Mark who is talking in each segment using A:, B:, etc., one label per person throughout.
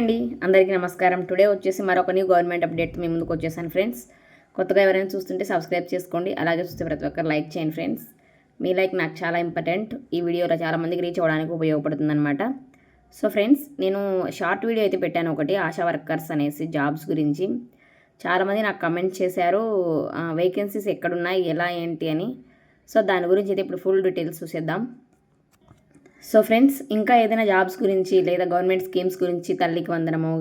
A: అండి. అందరికీ నమస్కారం. టుడే వచ్చేసి మరొక న్యూ గవర్నమెంట్ అప్డేట్ మీ ముందుకు వచ్చేసాను ఫ్రెండ్స్. కొత్తగా ఎవరైనా చూస్తుంటే సబ్స్క్రైబ్ చేసుకోండి. అలాగే చూస్తే ప్రతి ఒక్కరు లైక్ చేయండి ఫ్రెండ్స్. మీ లైక్ నాకు చాలా ఇంపార్టెంట్. ఈ వీడియోలో చాలా మందికి రీచ్ అవ్వడానికి ఉపయోగపడుతుంది అనమాట సో ఫ్రెండ్స్ నేను షార్ట్ వీడియో అయితే పెట్టాను ఒకటి ఆశా వర్కర్స్ అనేసి జాబ్స్ గురించి. చాలామంది నాకు కమెంట్ చేశారు వేకెన్సీస్ ఎక్కడున్నాయి? ఎలా ఏంటి? అని. సో దాని గురించి అయితే ఇప్పుడు ఫుల్ డీటెయిల్స్ చూసేద్దాం. సో ఫ్రెండ్స్ ఇంకా ఏదైనా జాబ్స్ గురించి లేదా గవర్నమెంట్ స్కీమ్స్ గురించి తల్లికి వందనము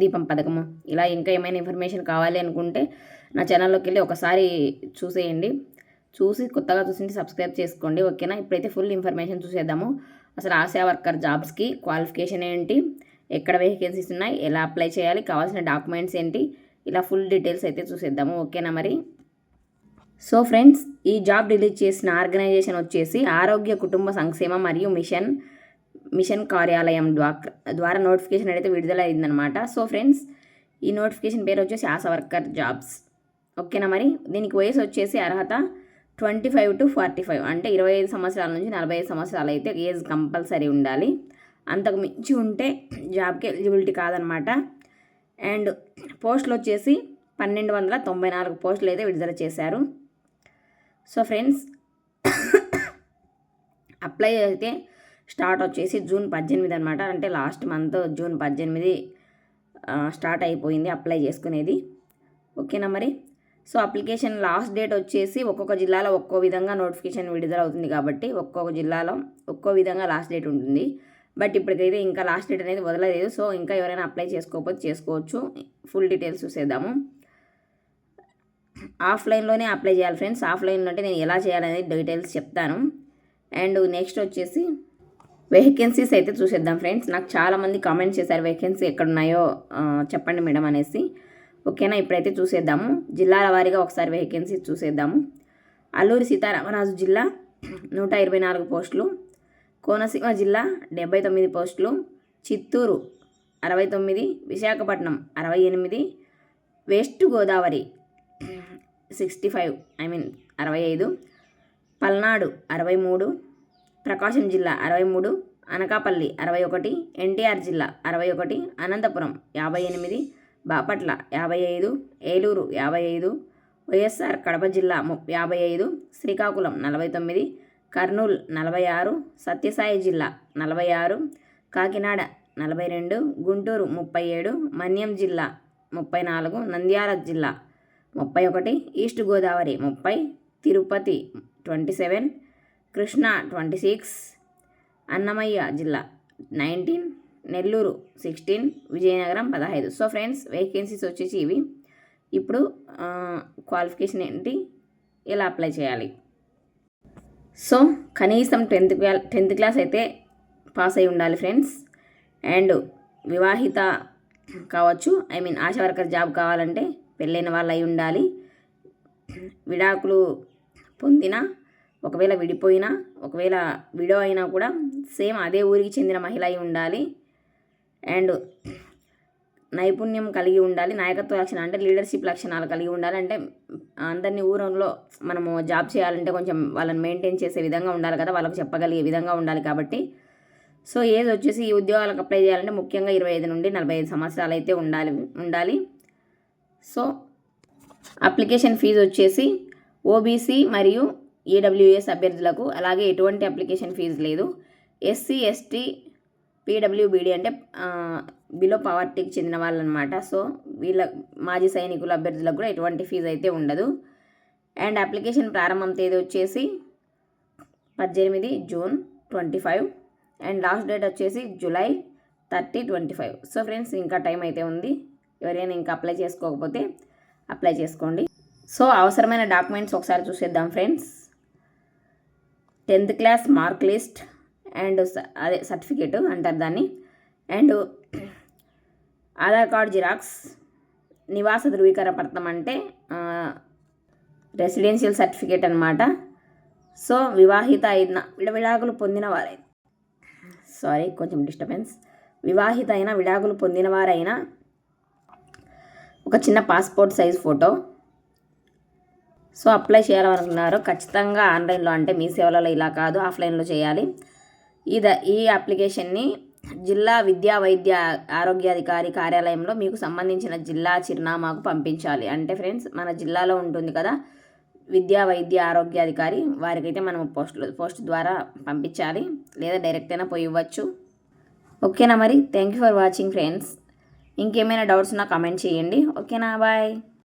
A: దీపం పథకము ఇలా ఇంకా ఏమైనా ఇన్ఫర్మేషన్ కావాలి అనుకుంటే నా ఛానల్లోకి వెళ్ళి ఒకసారి చూసేయండి. చూసి కొత్తగా చూసింటే సబ్స్క్రైబ్ చేసుకోండి ఓకేనా? ఇప్పుడైతే ఫుల్ ఇన్ఫర్మేషన్ చూసేద్దాము. అసలు ఆశా వర్కర్ జాబ్స్కి క్వాలిఫికేషన్ ఏంటి? ఎక్కడ వేకెన్సీస్ ఉన్నాయి? ఎలా అప్లై చేయాలి? కావాల్సిన డాక్యుమెంట్స్ ఏంటి? ఇలా ఫుల్ డీటెయిల్స్ అయితే చూసేద్దాము ఓకేనా మరి? సో ఫ్రెండ్స్ ఈ జాబ్ రిలీజ్ చేసిన ఆర్గనైజేషన్ వచ్చేసి ఆరోగ్య కుటుంబ సంక్షేమ మరియు మిషన్ మిషన్ కార్యాలయం ద్వా- ద్వారా నోటిఫికేషన్ అయితే విడుదల అయిందనమాట సో ఫ్రెండ్స్ ఈ నోటిఫికేషన్ పేరు వచ్చేసి ఆశా వర్కర్ జాబ్స్. ఓకేనా మరి? దీనికి వయసు వచ్చేసి అర్హత twenty five to forty five. అంటే ఇరవై ఐదు సంవత్సరాల నుంచి నలభై ఐదు సంవత్సరాలు అయితే ఏజ్ కంపల్సరీ ఉండాలి. అంతకు మించి ఉంటే జాబ్కి ఎలిజిబిలిటీ కాదనమాట అండ్ పోస్టులు వచ్చేసి పన్నెండు వందల తొంభై నాలుగు పోస్టులు అయితే విడుదల చేశారు. సో ఫ్రెండ్స్ అప్లై అయితే స్టార్ట్ వచ్చేసి జూన్ పద్దెనిమిది అనమాట అంటే లాస్ట్ మంత్ జూన్ పద్దెనిమిది స్టార్ట్ అయిపోయింది అప్లై చేసుకునేది. ఓకేనా మరి? సో అప్లికేషన్ లాస్ట్ డేట్ వచ్చేసి ఒక్కొక్క జిల్లాలో ఒక్కో విధంగా నోటిఫికేషన్ విడుదల అవుతుంది కాబట్టి ఒక్కొక్క జిల్లాలో ఒక్కో విధంగా లాస్ట్ డేట్ ఉంటుంది. బట్ ఇప్పటికైతే ఇంకా లాస్ట్ డేట్ అనేది వదలలేదు. సో ఇంకా ఎవరైనా అప్లై చేసుకోకపోతే చేసుకోవచ్చు. ఫుల్ డీటెయిల్స్ చూసేద్దాము. ఆఫ్లైన్లోనే అప్లై చేయాలి ఫ్రెండ్స్. ఆఫ్లైన్లో అంటే నేను ఎలా చేయాలనేది డీటెయిల్స్ చెప్తాను. అండ్ నెక్స్ట్ వచ్చేసి వేకెన్సీస్ అయితే చూసేద్దాం ఫ్రెండ్స్. నాకు చాలామంది కామెంట్ చేశారు వేకెన్సీ ఎక్కడ ఉన్నాయో చెప్పండి మేడం అనేసి. ఓకేనా? ఇప్పుడైతే చూసేద్దాము. జిల్లాల వారీగా ఒకసారి వేకెన్సీ చూసేద్దాము. అల్లూరి సీతారామరాజు జిల్లా నూట ఇరవై నాలుగు పోస్టులు. కోనసీమ జిల్లా డెబ్బై తొమ్మిది పోస్టులు. చిత్తూరు అరవై తొమ్మిది. విశాఖపట్నం అరవై ఎనిమిది. West Godavari sixty five I mean అరవై ఐదు పల్నాడు అరవై మూడు ప్రకాశం జిల్లా అరవై మూడు అనకాపల్లి అరవై ఒకటి ఎన్టీఆర్ జిల్లా అరవై ఒకటి అనంతపురం యాభై ఎనిమిది బాపట్ల యాభై ఐదు ఏలూరు యాభై ఐదు వైఎస్ఆర్ కడప జిల్లా ము యాభై ఐదు శ్రీకాకుళం నలభై తొమ్మిది కర్నూలు నలభై ఆరు సత్యసాయి జిల్లా నలభై ఆరు కాకినాడ నలభై రెండు గుంటూరు ముప్పై ఏడు మన్యం జిల్లా ముప్పై నాలుగు నంద్యాల జిల్లా ముప్పై ఒకటి ఈస్ట్ గోదావరి ముప్పై Tirupati twenty seven Krishna twenty six Annamayya జిల్లా నైన్టీన్ నెల్లూరు సిక్స్టీన్ విజయనగరం పదహైదు. సో ఫ్రెండ్స్ వేకెన్సీస్ వచ్చేసి ఇవి. ఇప్పుడు క్వాలిఫికేషన్ ఏంటి ఎలా అప్లై చేయాలి? సో కనీసం టెన్త్ టెన్త్ క్లాస్ అయితే పాస్ అయి ఉండాలి ఫ్రెండ్స్. అండ్ వివాహిత కావచ్చు I mean Asha worker job కావాలంటే పెళ్ళైన వాళ్ళు అయి ఉండాలి. విడాకులు పొందిన ఒకవేళ విడిపోయినా ఒకవేళ విడో అయినా కూడా సేమ్ అదే ఊరికి చెందిన మహిళ అయి ఉండాలి. అండ్ నైపుణ్యం కలిగి ఉండాలి. నాయకత్వ లక్షణం అంటే లీడర్షిప్ లక్షణాలు కలిగి ఉండాలి. అంటే అందరినీ ఊరంలో మనము జాబ్ చేయాలంటే కొంచెం వాళ్ళని మెయింటైన్ చేసే విధంగా ఉండాలి కదా. వాళ్ళకి చెప్పగలిగే విధంగా ఉండాలి కాబట్టి. సో ఏజ్ వచ్చేసి ఈ ఉద్యోగాలకు అప్లై చేయాలంటే ముఖ్యంగా ఇరవై ఐదు నుండి నలభై ఐదు సంవత్సరాలు అయితే ఉండాలి ఉండాలి. సో అప్లికేషన్ ఫీజు వచ్చేసి ఓబీసీ మరియు ఈడబ్ల్యూఎస్ అభ్యర్థులకు అలాగే ఎటువంటి అప్లికేషన్ ఫీజు లేదు. ఎస్సీ ఎస్టీ పీడబ్ల్యూబీడీ అంటే బిలో పవర్టీకి చెందిన వాళ్ళు అనమాట సో వీళ్ళ మాజీ సైనికుల అభ్యర్థులకు కూడా ఎటువంటి ఫీజు అయితే ఉండదు. అండ్ అప్లికేషన్ ప్రారంభం తేదీ వచ్చేసి పద్దెనిమిది June twenty five. And last date వచ్చేసి July thirty twenty five. So friends ఇంకా టైం అయితే ఉంది. ఎవరైనా ఇంకా అప్లై చేసుకోకపోతే అప్లై చేసుకోండి. సో అవసరమైన డాక్యుమెంట్స్ ఒకసారి చూసేద్దాం friends. Tenth class mark list and స- అదే సర్టిఫికేట్ అంటారు దాన్ని. అండ్ ఆధార్ కార్డ్ జిరాక్స్ నివాస ధృవీకరణ పత్రం అంటే రెసిడెన్షియల్ సర్టిఫికేట్ అనమాట సో వివాహిత అయిన విడ విడాకులు పొందిన వారైనా సారీ కొంచెం డిస్టర్బెన్స్. వివాహిత అయిన విడాకులు పొందిన వారైనా ఒక చిన్న passport size photo. So apply చేయాలనుకున్నారు ఖచ్చితంగా ఆన్లైన్లో అంటే మీ సేవలలో ఇలా కాదు ఆఫ్లైన్లో చేయాలి. ఈ ద ఈ అప్లికేషన్ని జిల్లా విద్యా వైద్య ఆరోగ్యాధికారి కార్యాలయంలో మీకు సంబంధించిన జిల్లా చిరునామాకు పంపించాలి. అంటే ఫ్రెండ్స్ మన జిల్లాలో ఉంటుంది కదా విద్యా వైద్య ఆరోగ్యాధికారి వారికైతే మనం పోస్ట్ పోస్ట్ ద్వారా పంపించాలి. లేదా డైరెక్ట్ అయినా పోయి ఇవ్వచ్చు. ఓకేనా మరి? Thank you for watching friends. ఇంకేమైనా డౌట్స్ నా కామెంట్ చేయండి. ఓకేనా? బాయ్